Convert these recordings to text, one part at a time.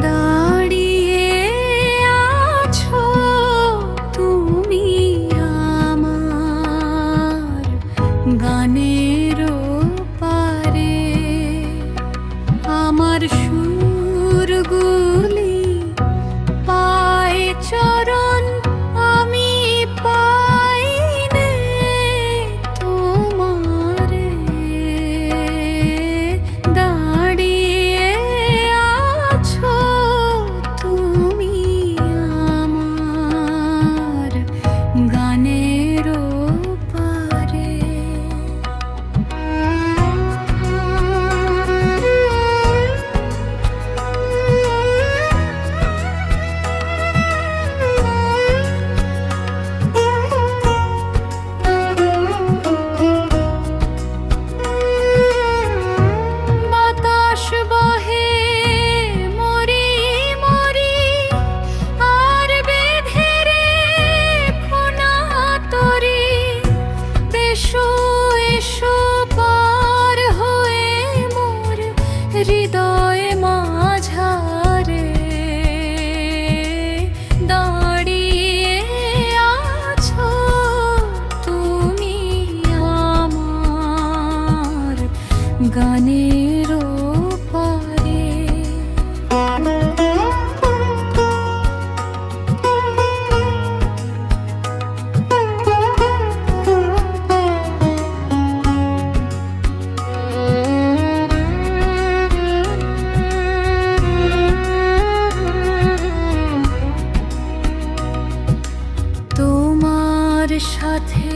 done. திரு হৃদয়ে মাঝারে দাঁড়িয়ে তুমি গানের সাথে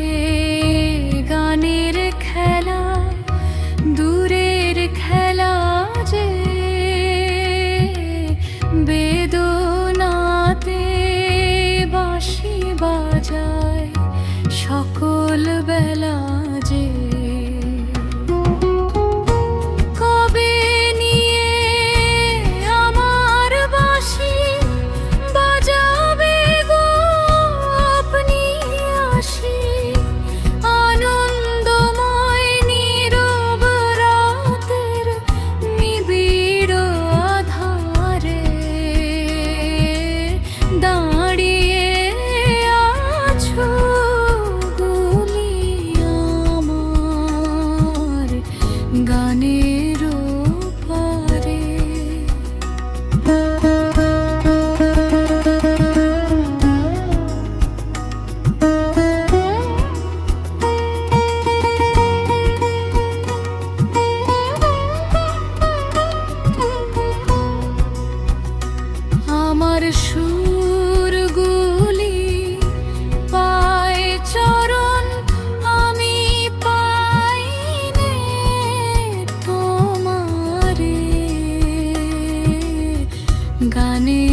నిజంగానే